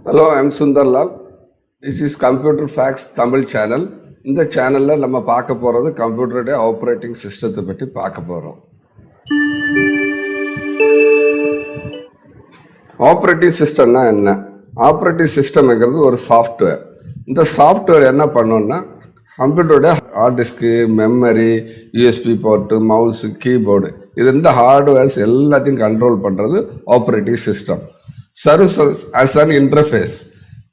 Hello M Sundarlal this is computer facts Tamil channel இந்த சேனலில் நம்ம பார்க்க போகிறது கம்ப்யூட்டருடைய ஆப்ரேட்டிங் சிஸ்டத்தை பற்றி பார்க்க போகிறோம் ஆப்ரேட்டிங் சிஸ்டம்னா என்ன ஆப்ரேட்டிங் சிஸ்டம்ங்கிறது ஒரு சாஃப்ட்வேர் இந்த சாஃப்ட்வேர் என்ன பண்ணோம்னா கம்ப்யூட்டருடைய hard disk memory USB port mouse keyboard இது இந்த ஹார்ட்வேர்ஸ் எல்லாத்தையும் கண்ட்ரோல் பண்ணுறது operating system service as an interface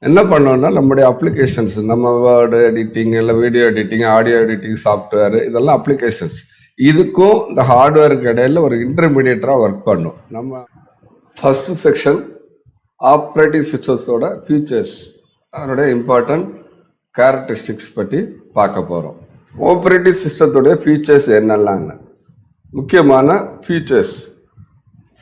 என்ன பண்ணோம்னா நம்முடைய அப்ளிகேஷன்ஸ் நம்ம வேர்டு எடிட்டிங் இல்லை video editing audio editing software இதெல்லாம் அப்ளிகேஷன்ஸ் இதுக்கும் இந்த ஹார்ட்வேருக்கு இடையில ஒரு இன்டர்மீடியேட்டராக ஒர்க் பண்ணும். நம்ம ஃபர்ஸ்ட் செக்ஷன் ஆப்ரேட்டிங் சிஸ்டம்ஸோட ஃபியூச்சர்ஸ் அதனுடைய இம்பார்ட்டன்ட் கேரக்டரிஸ்டிக்ஸ் பற்றி பார்க்க போகிறோம் ஆப்ரேட்டிங் சிஸ்டத்துடைய ஃபீச்சர்ஸ் என்னெல்லாம்னு முக்கியமான ஃபீச்சர்ஸ்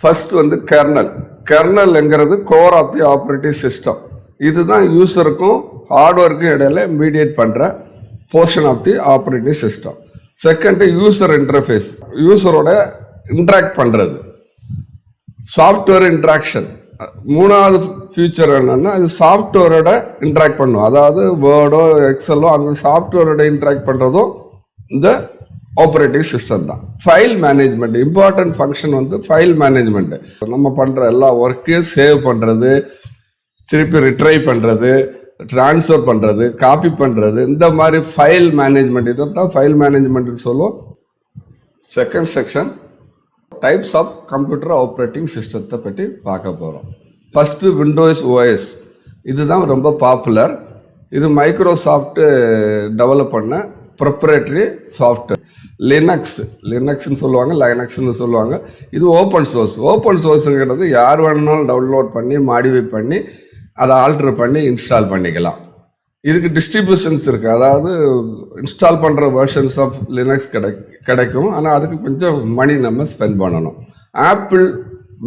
ஃபர்ஸ்ட் வந்து kernel கெர்னல்ங்கிறது core of the operative system இதுதான் யூஸருக்கும் ஹார்ட்வேருக்கும் இடையில மீடியேட் பண்ணுற portion of the operative system second user interface யூசரோட interact பண்ணுறது சாஃப்ட்வேர் இன்ட்ராக்ஷன் மூணாவது ஃபியூச்சர் என்னென்னா அது சாஃப்ட்வேரோட இன்ட்ராக்ட் பண்ணும். அதாவது வேர்டோ எக்ஸலோ அந்த சாஃப்ட்வேரோட இன்ட்ராக்ட் பண்ணுறதும் இந்த ஆப்ரேட்டிங் சிஸ்டம் தான். ஃபைல் மேனேஜ்மெண்ட் இம்பார்ட்டன்ட் ஃபங்க்ஷன் வந்து ஃபைல் மேனேஜ்மெண்ட்டு நம்ம பண்ணுற எல்லா ஒர்க்கையும் சேவ் பண்ணுறது திருப்பி ரிட்ரை பண்ணுறது ட்ரான்ஸ்ஃபர் பண்ணுறது காப்பி பண்ணுறது இந்த மாதிரி ஃபைல் மேனேஜ்மெண்ட் இதை தான் ஃபைல் மேனேஜ்மெண்ட்னு சொல்லுவோம். Second section types of computer operating சிஸ்டத்தை பற்றி பார்க்க போகிறோம் ஃபஸ்ட்டு விண்டோஸ் ஓஎஸ் இதுதான் ரொம்ப பாப்புலர் இது மைக்ரோசாஃப்ட்டு டெவலப் பண்ண ப்ரொப்ரேட்டரி சாஃப்ட்வேர் லினக்ஸ் லினக்ஸ்னு சொல்லுவாங்க லைனக்ஸ்னு சொல்லுவாங்க. இது ஓப்பன் சோர்ஸ் ஓப்பன் சோர்ஸுங்கிறது யார் வேணுனாலும் டவுன்லோட் பண்ணி மாடிஃபை பண்ணி அதை ஆல்ட்ரு பண்ணி இன்ஸ்டால் பண்ணிக்கலாம். இதுக்கு டிஸ்ட்ரிபியூஷன்ஸ் இருக்குது அதாவது இன்ஸ்டால் பண்ணுற வெர்ஷன்ஸ் ஆஃப் லினக்ஸ் கிடை கிடைக்கும். ஆனால் அதுக்கு கொஞ்சம் மணி நம்ம ஸ்பெண்ட் பண்ணணும். ஆப்பிள்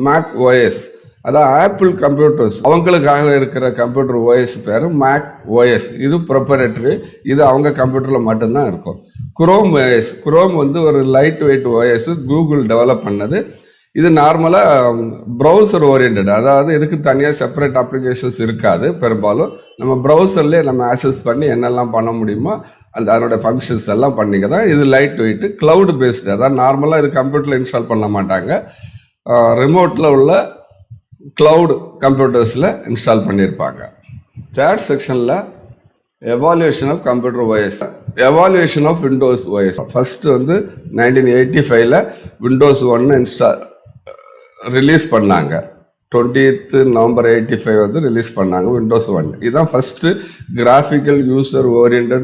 மேக் ஓஎஸ் அதான் ஆப்பிள் கம்ப்யூட்டர்ஸ் அவங்களுக்காக இருக்கிற கம்ப்யூட்டர் ஓஎஸ் பேர் மேக் ஓஎஸ் இது ப்ரொப்பரேட்டரி இது அவங்க கம்ப்யூட்டரில் மட்டும்தான் இருக்கும். குரோம் ஓஎஸ் குரோம் வந்து ஒரு light weight OS Google develop பண்ணது. இது நார்மலாக ப்ரௌசர் ஓரியன்ட் அதாவது இதுக்கு தனியாக செப்பரேட் அப்ளிகேஷன்ஸ் இருக்காது. பெரும்பாலும் நம்ம ப்ரௌசர்லேயே நம்ம ஆக்சஸ் பண்ணி என்னெல்லாம் பண்ண முடியுமோ அந்த அதனோட ஃபங்க்ஷன்ஸ் எல்லாம் பண்ணிக்க தான் இது லைட் வெயிட்டு க்ளவுட் பேஸ்டு அதாவது நார்மலாக இது கம்ப்யூட்டரில் இன்ஸ்டால் பண்ண மாட்டாங்க. ரிமோட்டில் உள்ள க்ளவுட் கம்ப்யூட்டர்ஸில் இன்ஸ்டால் பண்ணியிருப்பாங்க தேர்ட் செக்ஷனில் evolution of computer OS evolution of Windows OS first வந்து நைன்டீன் எயிட்டி ஃபைவ்ல விண்டோஸ் ஒன்று இன்ஸ்டால் ரிலீஸ் பண்ணாங்க. டுவெண்ட்டித்து நவம்பர் எயிட்டி ஃபைவ் வந்து ரிலீஸ் பண்ணாங்க விண்டோஸ் ஒன் இதுதான் first graphical user orient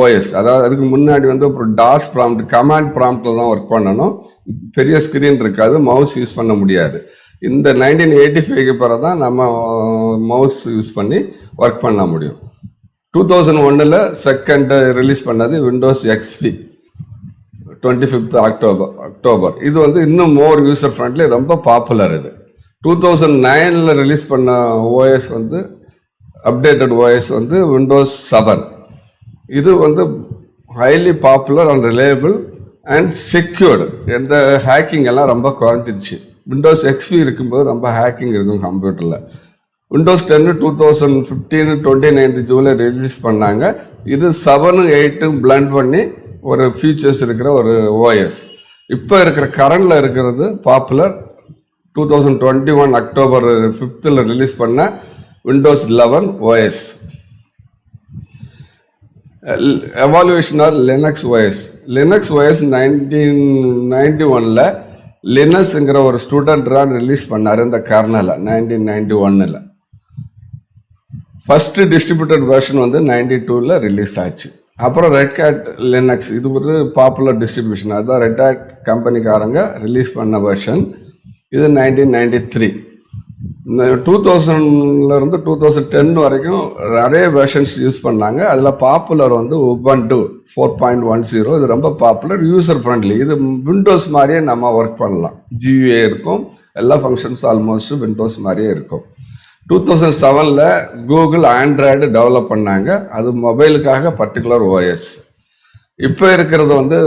OS அதாவது அதுக்கு முன்னாடி வந்து அப்புறம் டாஸ் ப்ராம்ப்ட் கமாண்ட் ப்ராம்ப்டில் தான் ஒர்க் பண்ணணும். பெரிய ஸ்க்ரீன் இருக்காது மவுஸ் யூஸ் பண்ண முடியாது. இந்த நைன்டீன் எயிட்டி ஃபைவ்க்கு பிறகு தான் நம்ம மவுஸ் யூஸ் பண்ணி ஒர்க் பண்ண முடியும். டூ தௌசண்ட் ஒன்னில் செகண்ட் ரிலீஸ் பண்ணது Windows XP twenty fifth October October இது வந்து இன்னும் மோர் யூசர் ஃப்ரெண்ட்லி ரொம்ப பாப்புலர் இது. டூ தௌசண்ட் நைனில் ரிலீஸ் பண்ண ஓஎஸ் வந்து அப்டேட்டட் ஓஎஸ் வந்து விண்டோஸ் செவன் இது வந்து highly popular and reliable and secured எந்த ஹேக்கிங் எல்லாம் ரொம்ப குறைஞ்சிருச்சு. விண்டோஸ் எக்ஸ்பி இருக்கும்போது ரொம்ப ஹேக்கிங் இருக்கும் கம்ப்யூட்டரில் விண்டோஸ் டென்னு two thousand fifteen twenty ninth July release பண்ணாங்க. இது செவனு எயிட்டும் பிளண்ட் பண்ணி ஒரு ஃபீச்சர்ஸ் இருக்கிற ஒரு ஓஎஸ் இப்போ இருக்கிற கரண்டில் இருக்கிறது popular two thousand twenty one October ஃபிஃப்த்தில் release பண்ண Windows eleven OS evaluation or Linux OS Linux OS nineteen ninety ஒனில் லினஸ்ங்கிற ஒரு ஸ்டூடெண்ட் தான் ரிலீஸ் பண்ணார் இந்த கர்னலை நைன்டீன் நைன்டி ஒன்னில் ஃபஸ்ட்டு டிஸ்ட்ரிபியூட்டட் வெர்ஷன் வந்து நைன்டி டூவில் ரிலீஸ் ஆச்சு. அப்புறம் ரெட் கேட் லினக்ஸ் இது ஒரு பாப்புலர் டிஸ்ட்ரிபியூஷன் அதுதான் ரெட் கேட் கம்பெனிக்காரங்க ரிலீஸ் பண்ண வெர்ஷன் இது நைன்டீன் நைன்டி த்ரீ டூ தௌசண்ட்லேருந்து டூ தௌசண்ட் டென் வரைக்கும் நிறைய வெர்ஷன்ஸ் யூஸ் பண்ணாங்க. அதில் பாப்புலர் வந்து one two four point one zero இது ரொம்ப பாப்புலர் யூசர் ஃப்ரெண்ட்லி இது விண்டோஸ் மாதிரியே நம்ம ஒர்க் பண்ணலாம். ஜியூஏ இருக்கும். எல்லா ஃபங்க்ஷன்ஸ் ஆல்மோஸ்ட் விண்டோஸ் மாதிரியே இருக்கும். டூ தௌசண்ட் செவனில் கூகுள் ஆண்ட்ராய்டு டெவலப் பண்ணாங்க. அது மொபைலுக்காக பர்டிகுலர் ஓஎஸ் இப்போ இருக்கிறது வந்து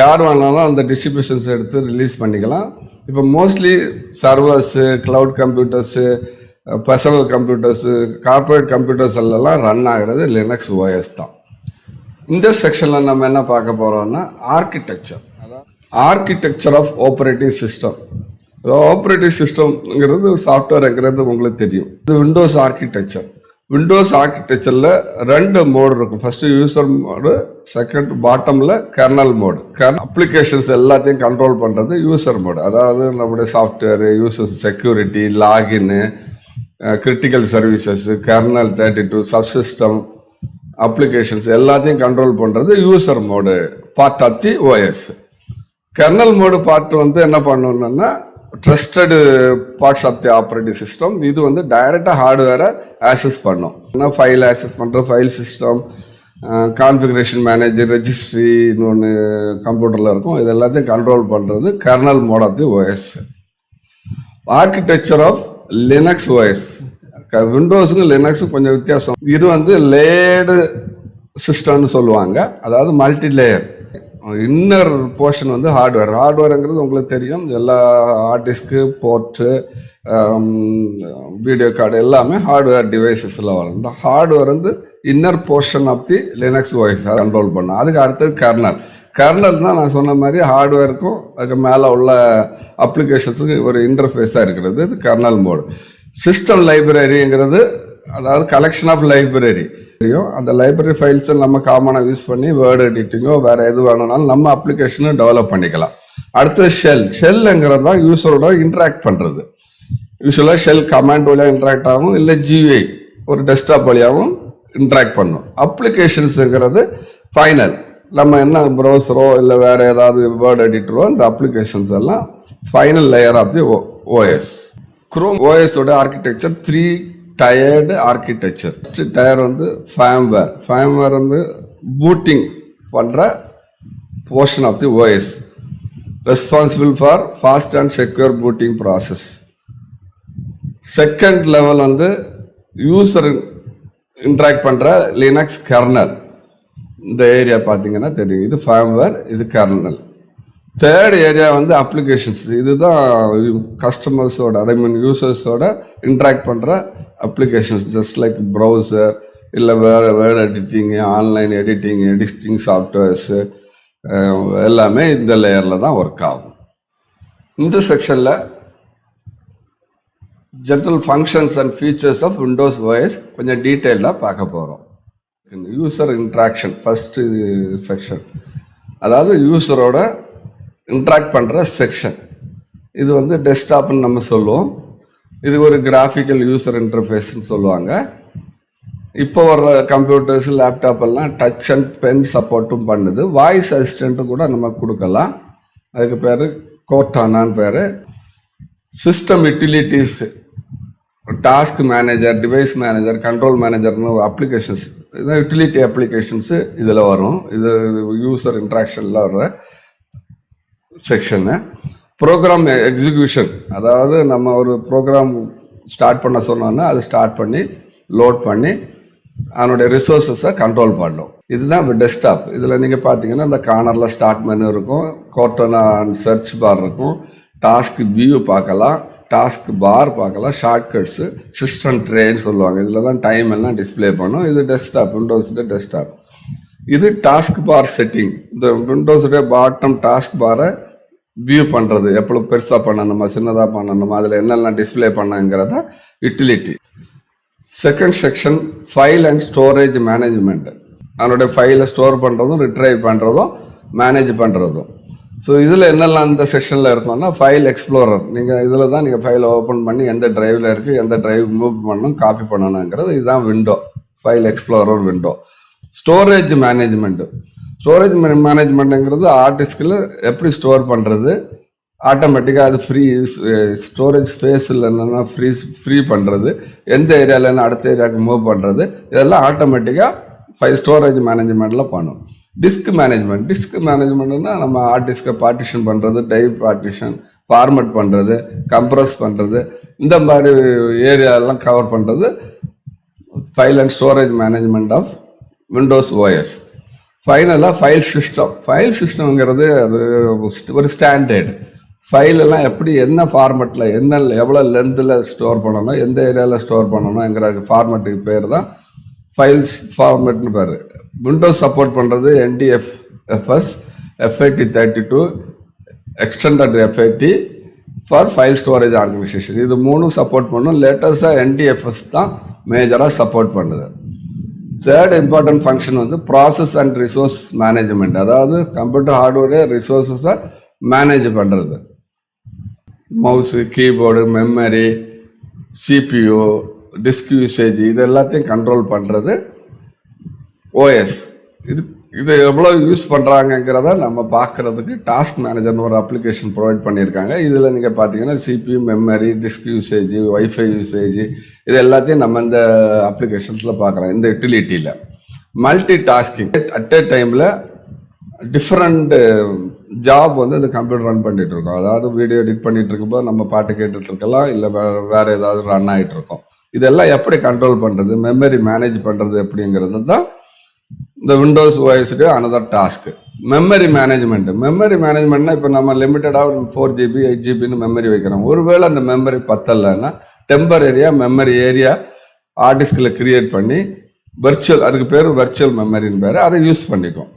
யார் வேணாலும் அந்த டிஸ்ட்ரிபியூஷன்ஸ் எடுத்து ரிலீஸ் பண்ணிக்கலாம். இப்போ mostly servers cloud computers personal computers corporate computers எல்லாம் ரன் ஆகிறது லினக்ஸ் ஓஎஸ் தான். இந்த செக்ஷனில் நம்ம என்ன பார்க்க போகிறோம்னா ஆர்கிடெக்சர் அதாவது architecture of operating system operating சிஸ்டம்ங்கிறது சாஃப்ட்வேருங்கிறது உங்களுக்கு தெரியும். இது விண்டோஸ் ஆர்கிடெக்சர் விண்டோஸ் ஆர்கிடெக்சரில் ரெண்டு மோடு இருக்கும். ஃபர்ஸ்ட் யூசர் மோடு செகண்ட் பாட்டமில் கர்னல் மோடு அப்ளிகேஷன்ஸ் எல்லாத்தையும் கண்ட்ரோல் பண்ணுறது யூசர் மோடு அதாவது நம்முடைய software users security லாகின்னு critical services kernel thirty two subsystem applications எல்லாத்தையும் கண்ட்ரோல் பண்ணுறது user mode part of the OS kernel mode part வந்து என்ன பண்ணணுன்னா trusted parts of the operative system இது வந்து டைரெக்டாக ஹார்ட்வேரை ஆக்சஸ் பண்ணும். ஏன்னா ஃபைல் ஆக்சஸ் பண்ணுற ஃபைல் சிஸ்டம் கான்ஃபிகரேஷன் மேனேஜர் ரெஜிஸ்ட்ரின்னு ஒன்று கம்ப்யூட்டரில் இருக்கும். இது எல்லாத்தையும் கண்ட்ரோல் பண்ணுறது kernel mode of the OS architecture of Linux OS விண்டோஸுக்கும் லினக்ஸும் கொஞ்சம் வித்தியாசம். இது வந்து லேடு சிஸ்டம்னு சொல்லுவாங்க. அதாவது மல்டி லேயர் இன்னர் போர்ஷன் வந்து ஹார்ட்வேர் ஹார்ட்வேருங்கிறது உங்களுக்கு தெரியும். எல்லா hard disk port video card எல்லாமே ஹார்ட்வேர் டிவைசஸில் வரும். இந்த ஹார்ட்வேர் வந்து inner portion of the Linux voice control பண்ணும். அதுக்கு அடுத்தது கர்னல் கர்னல் தான் நான் சொன்ன மாதிரி ஹார்ட்வேருக்கும் அதுக்கு மேலே உள்ள அப்ளிகேஷன்ஸுக்கும் ஒரு இன்டர்ஃபேஸாக இருக்கிறது. இது கர்னல் மோடு சிஸ்டம் லைப்ரரிங்கிறது அதாவது கலெக்ஷன் ஆஃப் லைப்ரரி தெரியும்? அந்த லைப்ரரி ஃபைல்ஸை நம்ம காமனாக யூஸ் பண்ணி வேர்டு எடிட்டிங்கோ வேறு எது வேணும்னாலும் நம்ம அப்ளிகேஷனை டெவலப் பண்ணிக்கலாம். அடுத்தது ஷெல் ஷெல்லுங்கிறது தான் யூஸரோட இன்ட்ராக்ட் பண்ணுறது யூஸ்வலாக ஷெல் கமாண்ட் வழியாக இன்ட்ராக்ட் ஆகும் இல்லை ஜிஐ ஒரு டெஸ்க்டாப் வழியாகவும் இன்ட்ராக்ட் பண்ணும். அப்ளிகேஷன்ஸுங்கிறது ஃபைனல் நம்ம என்ன ப்ரௌசரோ இல்லை வேறு ஏதாவது வேர்டு எடிட்டரோ இந்த அப்ளிகேஷன்ஸ் எல்லாம் final layer of the OS Chrome ஓஎஸோட architecture three tiered architecture first tier வந்து ஃபேம்வேர் ஃபேம்வேர் வந்து பூட்டிங் பண்ணுற portion of the OS responsible for fast and secure booting process second level வந்து யூசர் இன்ட்ராக்ட் பண்ணுற Linux kernel இந்த area பார்த்தீங்கன்னா தெரியும். இது firmware இது கர்னல் தேர்ட் ஏரியா வந்து அப்ளிகேஷன்ஸ் இதுதான் கஸ்டமர்ஸோட ஐ மீன் யூசர்ஸோட இன்ட்ராக்ட் பண்ணுற அப்ளிகேஷன்ஸ் ஜஸ்ட் லைக் ப்ரௌசர் இல்லை வேறு word editing online editing editing softwares எல்லாமே இந்த லேயரில் தான் ஒர்க் ஆகும். இந்த செக்ஷனில் general functions and features of Windows wise கொஞ்சம் டீட்டெயிலாக பார்க்க போகிறோம் யூசர் இன்ட்ராக்ஷன் ஃபஸ்ட்டு செக்ஷன் அதாவது யூசரோட இன்ட்ராக்ட் பண்ணுற செக்ஷன் இது வந்து டெஸ்க்டாப்னு நம்ம சொல்லுவோம். இது ஒரு கிராஃபிக்கல் யூசர் இன்டர்ஃபேஸ்னு சொல்லுவாங்க. இப்போ வர்ற கம்ப்யூட்டர்ஸ் லேப்டாப் எல்லாம் டச் அண்ட் பென் சப்போர்ட்டும் பண்ணுது. வாய்ஸ் அசிஸ்டண்ட்டும் கூட நம்ம கொடுக்கலாம். அதுக்கு பேர் கோட்டானான்னு பேர். System utilities task manager device manager control மேனேஜர்னு applications இதான் யூட்டிலிட்டி அப்ளிகேஷன்ஸு இதில் வரும். இது யூசர் இன்ட்ராக்ஷனில் வர்ற செக்ஷனு ப்ரோக்ராம் எக்ஸிக்யூஷன் அதாவது நம்ம ஒரு ப்ரோக்ராம் ஸ்டார்ட் பண்ண சொன்னோன்னா அதை ஸ்டார்ட் பண்ணி லோட் பண்ணி அதனுடைய ரிசோர்ஸஸை கண்ட்ரோல் பண்ணும். இதுதான் டெஸ்க்டாப் இதில் நீங்கள் பார்த்தீங்கன்னா இந்த கார்னரில் ஸ்டார்ட் மெனு இருக்கும் கோட்டனா சர்ச் பார் இருக்கும் டாஸ்க் வியூ பார்க்கலாம் டாஸ்க் பார் பார்க்கலாம் ஷார்ட்கட்ஸு சிஸ்டம் ட்ரேன்னு சொல்லுவாங்க. இதில் தான் டைம் எல்லாம் டிஸ்ப்ளே பண்ணும். இது டெஸ்க்டாப் விண்டோஸுடைய டெஸ்க்டாப் இது டாஸ்க் பார் செட்டிங் இந்த விண்டோஸுடைய பாட்டம் டாஸ்க் பாரை வியூ பண்ணுறது எவ்வளோ பெருசாக பண்ணணுமா சின்னதாக பண்ணணுமா அதில் என்னெல்லாம் display பண்ணுங்கிறத utility second section file and storage management அதனுடைய ஃபைலை ஸ்டோர் பண்ணுறதும் ரிட்ரைவ் பண்ணுறதும் மேனேஜ் பண்ணுறதும் ஸோ இதில் என்னெல்லாம் இந்த செக்ஷனில் இருக்கும்னா ஃபைல் எக்ஸ்ப்ளோரர் நீங்கள் இதில் தான் நீங்கள் ஃபைலை ஓப்பன் பண்ணி எந்த டிரைவில் இருக்குது எந்த டிரைவ் மூவ் பண்ணணும் காப்பி பண்ணணுங்கிறது இதுதான் window file explorer window storage management storage மேனேஜ்மெண்ட்டுங்கிறது ஆர்டிஸ்கில் எப்படி ஸ்டோர் பண்ணுறது ஆட்டோமேட்டிக்காக அது ஃப்ரீ ஸ்டோரேஜ் ஸ்பேஸ் இல்லைன்னா ஃப்ரீ ஃப்ரீ பண்ணுறது எந்த ஏரியாவிலன்னு அடுத்த ஏரியாவுக்கு மூவ் பண்ணுறது இதெல்லாம் ஆட்டோமேட்டிக்காக ஃபைவ் ஸ்டோரேஜ் மேனேஜ்மெண்ட்டில் பண்ணும். டிஸ்க் மேனேஜ்மெண்ட் டிஸ்க் மேனேஜ்மெண்ட்னா நம்ம ஹார்ட் பார்ட்டிஷன் பண்ணுறது டைவ் பார்ட்டிஷன் ஃபார்மட் பண்ணுறது கம்ப்ரஸ் பண்ணுறது இந்த மாதிரி ஏரியாலாம் கவர் பண்ணுறது file and storage management of Windows OS ஃபைனலாக ஃபைல் சிஸ்டம் ஃபைல் சிஸ்டம்ங்கிறது அது ஒரு ஸ்டாண்டர்டு ஃபைலெல்லாம் எப்படி என்ன ஃபார்மெட்டில் என்ன எவ்வளோ லென்த்தில் ஸ்டோர் பண்ணணும் எந்த ஏரியாவில் ஸ்டோர் பண்ணணுங்கிற ஃபார்மெட்டுக்கு பேர் தான் ஃபைல்ஸ் ஃபார்மெட்னு பேர். விண்டோஸ் சப்போர்ட் பண்ணுறது NTFS FAT thirty two extended FAT for file storage organisation இது மூணும் சப்போர்ட் பண்ணும். லேட்டஸ்ட்டாக என்டிஎஃப்எஸ் தான் மேஜராக சப்போர்ட் பண்ணுது. தேர்ட் இம்பார்ட்டன்ட் ஃபங்க்ஷன் வந்து ப்ராசஸ் அண்ட் ரிசோர்ஸ் மேனேஜ்மெண்ட் அதாவது கம்ப்யூட்டர் ஹார்ட்வேரே ரிசோர்ஸஸை மேனேஜ் பண்ணுறது mouse keyboard memory CPU disk usage இது எல்லாத்தையும் கண்ட்ரோல் பண்ணுறது ஓஎஸ் இது இது எவ்வளோ யூஸ் பண்ணுறாங்கங்கிறத நம்ம பார்க்குறதுக்கு டாஸ்க் மேனேஜர்னு ஒரு அப்ளிகேஷன் ப்ரொவைட் பண்ணியிருக்காங்க. இதில் நீங்கள் பார்த்தீங்கன்னா CPU memory disk usage WiFi usage இது எல்லாத்தையும் நம்ம இந்த அப்ளிகேஷன்ஸில் பார்க்குறோம். இந்த யூட்டிலிட்டியில் மல்டி டாஸ்கிங் அட் எ டைமில் டிஃப்ரெண்ட் ஜாப் வந்து இந்த கம்ப்யூட்டர் ரன் பண்ணிகிட்டு இருக்கோம் அதாவது வீடியோ எடிட் பண்ணிகிட்டு இருக்கும்போது நம்ம பாட்டு கேட்டுட்டு இருக்கலாம் இல்லை வேறு வேறு ஏதாவது ரன் ஆகிட்டு இருக்கோம் இதெல்லாம் எப்படி கண்ட்ரோல் பண்ணுறது மெமரி மேனேஜ் பண்ணுறது எப்படிங்கிறது தான் இந்த Windows ஓஎஸ்க்கு another task memory management memory மேனேஜ்மெண்ட்னா இப்போ நம்ம லிமிட்டடாக ஃபோர் ஜிபி எயிட் ஜிபின்னு மெமரி வைக்கிறோம். ஒருவேளை அந்த மெமரி பத்தலைன்னா டெம்பரரியாக மெமரி ஏரியா ஆர்டிஸ்கில் கிரியேட் பண்ணி வெர்ச்சுவல் அதுக்கு பேர் வெர்ச்சுவல் மெமரின்னு பேர் அதை யூஸ் பண்ணிக்கும்.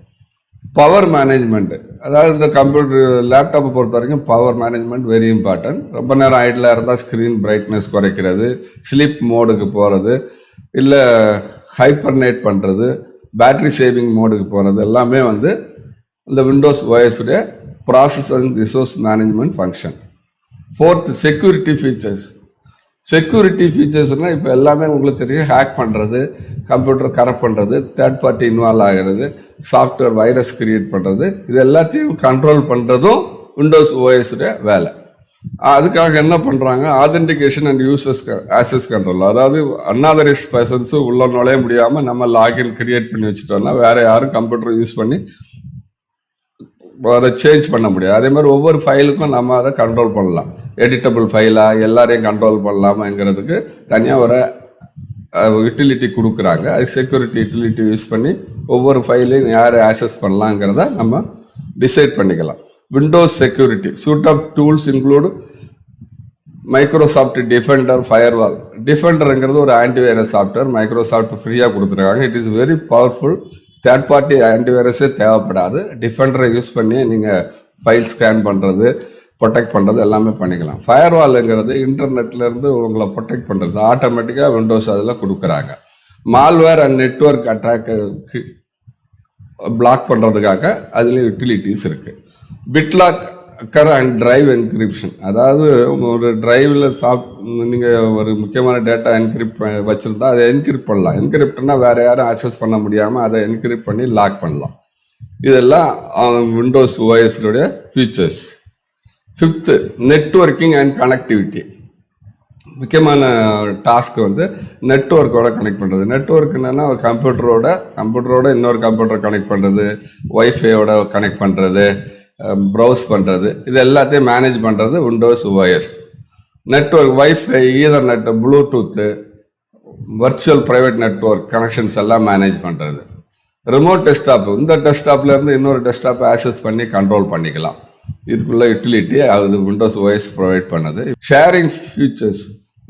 பவர் மேனேஜ்மெண்ட்டு அதாவது இந்த கம்ப்யூட்டர் லேப்டாப்பை பொறுத்த வரைக்கும் பவர் மேனேஜ்மெண்ட் வெரி இம்பார்ட்டன்ட் ரொம்ப நேரம் ஐடில் இருந்தால் ஸ்க்ரீன் பிரைட்னஸ் குறைக்கிறது ஸ்லீப் மோடுக்கு போகிறது இல்லை ஹைப்பர்னேட் பண்ணுறது பேட்டரி சேவிங் மோடுக்கு போகிறது எல்லாமே வந்து இந்த Windows ஓஎஸுடைய process and resource management function fourth security features security ஃபீச்சர்ஸ்னால் இப்போ எல்லாமே உங்களுக்கு தெரியும். ஹேக் பண்ணுறது கம்ப்யூட்டர் கரெக்ட் பண்ணுறது தேர்ட் பார்ட்டி இன்வால்வ் ஆகிறது சாஃப்ட்வேர் வைரஸ் கிரியேட் பண்ணுறது இது எல்லாத்தையும் கண்ட்ரோல் பண்ணுறதும் விண்டோஸ் ஓஎஸுடைய வேலை. அதுக்காக என்ன பண்ணுறாங்க ஆதென்டிகேஷன் அண்ட் யூசஸ் ஆக்சஸ் கண்ட்ரோல் அதாவது அன்னாதரைஸ் பர்சன்ஸும் உள்ள நுழைய முடியாமல் நம்ம லாகின் கிரியேட் பண்ணி வச்சுட்டோம்னா வேற யாரும் கம்ப்யூட்டர் யூஸ் பண்ணி அதை சேஞ்ச் பண்ண முடியாது. அதே மாதிரி ஒவ்வொரு ஃபைலுக்கும் நம்ம அதை கண்ட்ரோல் பண்ணலாம். எடிட்டபிள் ஃபைலாக எல்லாரையும் கண்ட்ரோல் பண்ணலாமாங்கிறதுக்கு தனியாக ஒரு யூட்டிலிட்டி கொடுக்குறாங்க. அது செக்யூரிட்டி யூட்டிலிட்டி யூஸ் பண்ணி ஒவ்வொரு ஃபைலையும் யார் ஆக்சஸ் பண்ணலாங்கிறத நம்ம டிசைட் பண்ணிக்கலாம். Windows security suite of tools include Microsoft Defender firewall டிஃபெண்டருங்கிறது ஒரு ஆன்டிவைரஸ் சாஃப்ட்வேர் மைக்ரோசாஃப்ட் ஃப்ரீயாக கொடுத்துருக்காங்க. It is very powerful third party ஆன்டிவைரஸே தேவைப்படாது. டிஃபெண்டரை யூஸ் பண்ணி நீங்கள் ஃபைல் ஸ்கேன் பண்ணுறது ப்ரொடெக்ட் பண்ணுறது எல்லாமே பண்ணிக்கலாம். ஃபயர்வாலுங்கிறது இன்டர்நெட்லேருந்து உங்களை ப்ரொடெக்ட் பண்ணுறது ஆட்டோமேட்டிக்காக விண்டோஸ் அதில் கொடுக்குறாங்க. Malware and network attack block பண்ணுறதுக்காக அதில் யூட்டிலிட்டிஸ் இருக்குது BitLocker and drive encryption அதாவது ஒரு டிரைவில் சாப் நீங்கள் ஒரு முக்கியமான டேட்டா என்கிரிப்ட் வச்சுருந்தா அதை என்கிரிப்ட் பண்ணலாம். என்கிரிப்ட்னா வேறு யாரும் ஆக்சஸ் பண்ண முடியாமல் அதை என்கிரிப்ட் பண்ணி லாக் பண்ணலாம். இதெல்லாம் Windows ஓஎஸ்னுடைய features fifth networking and connectivity முக்கியமான டாஸ்க் வந்து நெட்ஒர்க்கோட கனெக்ட் பண்ணுறது நெட்ஒர்க் என்னென்னா கம்ப்யூட்டரோட கம்ப்யூட்டரோட இன்னொரு கம்ப்யூட்டர் கனெக்ட் பண்ணுறது ஒய்ஃபையோட கனெக்ட் பண்ணுறது ப்ரௌஸ் பண்ணுறது இது எல்லாத்தையும் மேனேஜ் பண்ணுறது Windows OS network WiFi Ethernet Bluetooth virtual private network connections எல்லாம் மேனேஜ் பண்ணுறது ரிமோட் டெஸ்க்டாப் இந்த டெஸ்க்டாப்லேருந்து இன்னொரு டெஸ்க்டாப்பை ஆக்சஸ் பண்ணி கண்ட்ரோல் பண்ணிக்கலாம். இதுக்குள்ளே யூட்டிலிட்டி அது விண்டோஸ் ஓஎஸ் ப்ரொவைட் பண்ணுது. ஷேரிங் ஃபியூச்சர்ஸ்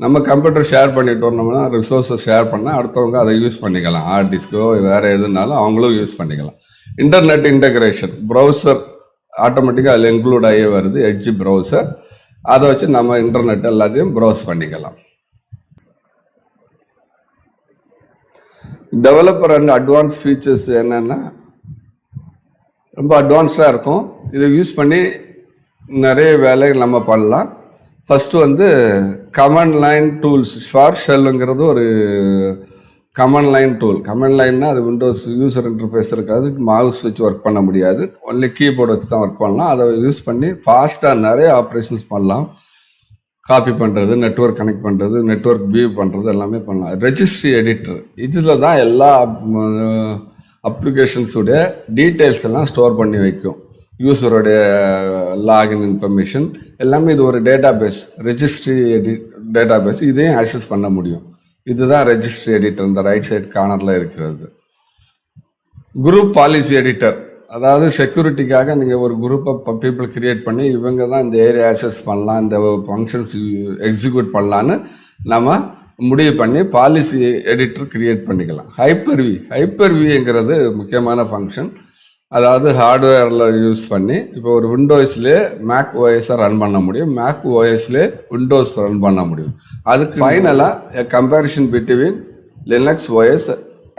நம்ம கம்ப்யூட்டர் ஷேர் பண்ணிட்டு வரணும்னா ரிசோர்ஸை ஷேர் பண்ணால் அடுத்தவங்க அதை யூஸ் பண்ணிக்கலாம். ஹார்ட் டிஸ்கோ வேறு எதுனாலும் அவங்களும் யூஸ் பண்ணிக்கலாம். இன்டர்நெட் இன்டகிரேஷன் ப்ரௌசர் ஆட்டோமேட்டிக்காக அதில் இன்க்ளூட் ஆகி வருது எட்ஜ் ப்ரௌசர் அதை வச்சு நம்ம இன்டர்நெட் எல்லாத்தையும் ப்ரௌஸ் பண்ணிக்கலாம். டெவலப்பர் அண்ட் அட்வான்ஸ் ஃபீச்சர்ஸ் என்னென்னா ரொம்ப அட்வான்ஸ்டாக இருக்கும். இதை யூஸ் பண்ணி நிறைய வேலைகள் நம்ம பண்ணலாம். ஃபஸ்ட்டு வந்து கமண்ட் லைன் டூல்ஸ் ஷார்ட் ஷெல்லுங்கிறது ஒரு கமன் லைன் டூல் கமன் லைன்னா அது விண்டோஸ் யூசர் இன்டர்ஃபேஸ் இருக்காது. மவுஸ் வச்சு ஒர்க் பண்ண முடியாது. ஒன்லி கீபோர்டு வச்சு தான் ஒர்க் பண்ணலாம். அதை யூஸ் பண்ணி ஃபாஸ்ட்டாக நிறைய ஆப்ரேஷன்ஸ் பண்ணலாம். காப்பி பண்ணுறது நெட்ஒர்க் கனெக்ட் பண்ணுறது நெட்ஒர்க் வியூ பண்ணுறது எல்லாமே பண்ணலாம். ரெஜிஸ்ட்ரி எடிட்டர் இதில் தான் எல்லா அப்ளிகேஷன்ஸுடைய டீட்டெயில்ஸ் எல்லாம் ஸ்டோர் பண்ணி வைக்கும். யூசருடைய லாகின் இன்ஃபர்மேஷன் எல்லாமே இது ஒரு database registry eddy database இதையும் ஆக்சஸ் பண்ண முடியும். இதுதான் ரெஜிஸ்ட்ரி எடிட்டர் இந்த ரைட் சைட் கார்னரில் இருக்கிறது. குரூப் பாலிசி எடிட்டர் அதாவது செக்யூரிட்டிக்காக நீங்கள் ஒரு குரூப் ஆஃப் பீப்புள் கிரியேட் பண்ணி இவங்க தான் இந்த ஏரியா ஆக்சஸ் பண்ணலாம் இந்த ஃபங்க்ஷன்ஸ் எக்ஸிக்யூட் பண்ணலான்னு நம்ம முடிவு பண்ணி பாலிசி எடிட்டர் கிரியேட் பண்ணிக்கலாம். ஹைப்பர் வி ஹைப்பர் விங்கிறது முக்கியமான ஃபங்க்ஷன் அதாவது ஹார்ட்வேரில் யூஸ் பண்ணி இப்போ ஒரு விண்டோஸ்லேயே மேக் ஓஎஸை ரன் பண்ண முடியும். மேக் ஓஎஸ்லேயே விண்டோஸ் ரன் பண்ண முடியும். அதுக்கு ஃபைனலாக comparison between Linux OS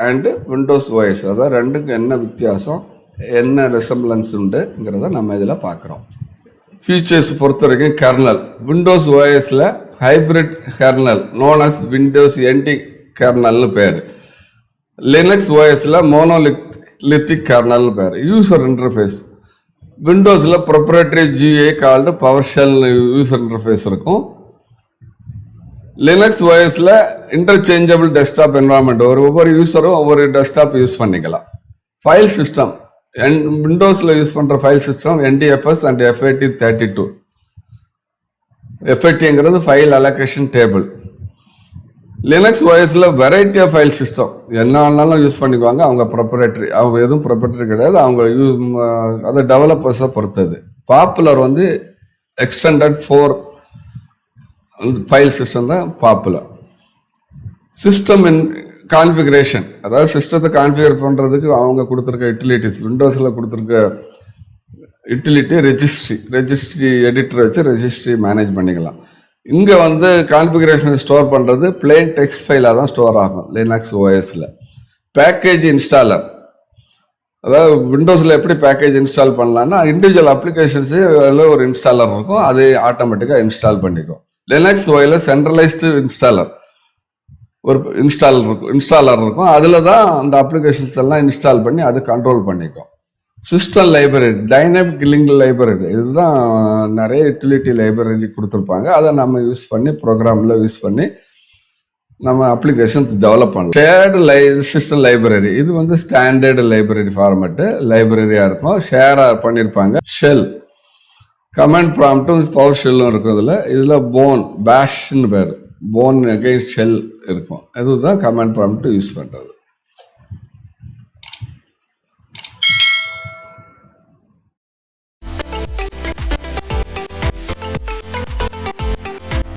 and Windows OS அதாவது ரெண்டுக்கும் என்ன வித்தியாசம் என்ன ரெசம்பிளன்ஸ் உண்டுங்கிறத நம்ம இதில் பார்க்குறோம். ஃபீச்சர்ஸ் பொறுத்த வரைக்கும் kernel Windows ஓஎஸில் hybrid kernel known as Windows NT கர்னல்னு பேர். லினக்ஸ் ஓஎஸில் லித்திக் கர்னல்னு பேர் user interface விண்டோஸில் proprietary GA called PowerShell user interface இருக்கும். லினக்ஸ் ஓஎஸில் இன்டர்சேஞ்சபிள் டெஸ்க்டாப் என்வரான்மெண்ட் ஒரு ஒவ்வொரு யூஸரும் ஒவ்வொரு டெஸ்க்டாப் யூஸ் பண்ணிக்கலாம். ஃபைல் சிஸ்டம் என் விண்டோஸில் யூஸ் பண்ணுற file system NTFS and FAT thirty two எஃப்ஐடிங்கிறது file allocation table Linux ஓஎஸில் வெரைட்டி ஆஃப் ஃபைல் சிஸ்டம் என்ன ஆனாலும் யூஸ் பண்ணிக்குவாங்க. அவங்க ப்ரொப்பரேட்டரி அவங்க எதுவும் ப்ரொப்பரேட்டரி கிடையாது. அவங்க யூ அதை டெவலப்பர்ஸை பொறுத்தது. பாப்புலர் வந்து எக்ஸ்டெண்டட் ஃபோர் ஃபைல் சிஸ்டம் தான் பாப்புலர் சிஸ்டம் இன் கான்ஃபிகரேஷன் அதாவது சிஸ்டத்தை கான்ஃபிகர் பண்ணுறதுக்கு அவங்க கொடுத்துருக்க யூட்டிலிட்டிஸ் விண்டோஸில் கொடுத்துருக்க யூட்டிலிட்டி ரெஜிஸ்ட்ரி ரெஜிஸ்ட்ரி எடிட்டர் வச்சு ரெஜிஸ்ட்ரி மேனேஜ் பண்ணிக்கலாம். இங்கே வந்து கான்ஃபிகரேஷன் ஸ்டோர் பண்ணுறது பிளெயின் டெக்ஸ்ட் ஃபைலாக தான் ஸ்டோர் ஆகும் லினக்ஸ் ஓஎஸில் பேக்கேஜ் இன்ஸ்டாலர் அதாவது விண்டோஸில் எப்படி பேக்கேஜ் இன்ஸ்டால் பண்ணலான்னா இண்டிவிஜுவல் அப்ளிகேஷன்ஸு அதில் ஒரு இன்ஸ்டாலர் இருக்கும் அது ஆட்டோமேட்டிக்காக இன்ஸ்டால் பண்ணிக்கும். லினக்ஸ் ஓயில் சென்ட்ரலைஸ்டு இன்ஸ்டாலர் ஒரு இன்ஸ்டாலர் இருக்கும் இன்ஸ்டாலர் இருக்கும். அதில் தான் அந்த அப்ளிகேஷன்ஸ் எல்லாம் இன்ஸ்டால் பண்ணி அது கண்ட்ரோல் பண்ணிக்கும். System library dynamic link library இதுதான் நிறைய யூட்டிலிட்டி லைப்ரரி கொடுத்துருப்பாங்க. அதை நம்ம யூஸ் பண்ணி ப்ரோக்ராமில் யூஸ் பண்ணி நம்ம அப்ளிகேஷன்ஸ் டெவலப் பண்ணலாம். ஷேர்டு லை சிஸ்டம் லைப்ரரி இது வந்து ஸ்டாண்டர்டு லைப்ரரி ஃபார்மேட்டு லைப்ரரியாக இருக்கும். ஷேராக பண்ணியிருப்பாங்க ஷெல் கமெண்ட் ப்ராம்ப்ட்டும் பவர் ஷெல்லும் இருக்கும் இதில். இதில் போன் பேஷ்ன்னு பேர். போன் அகைன் ஷெல் இருக்கும். இதுதான் கமெண்ட் ப்ராம்ப்ட் யூஸ் பண்ணுறது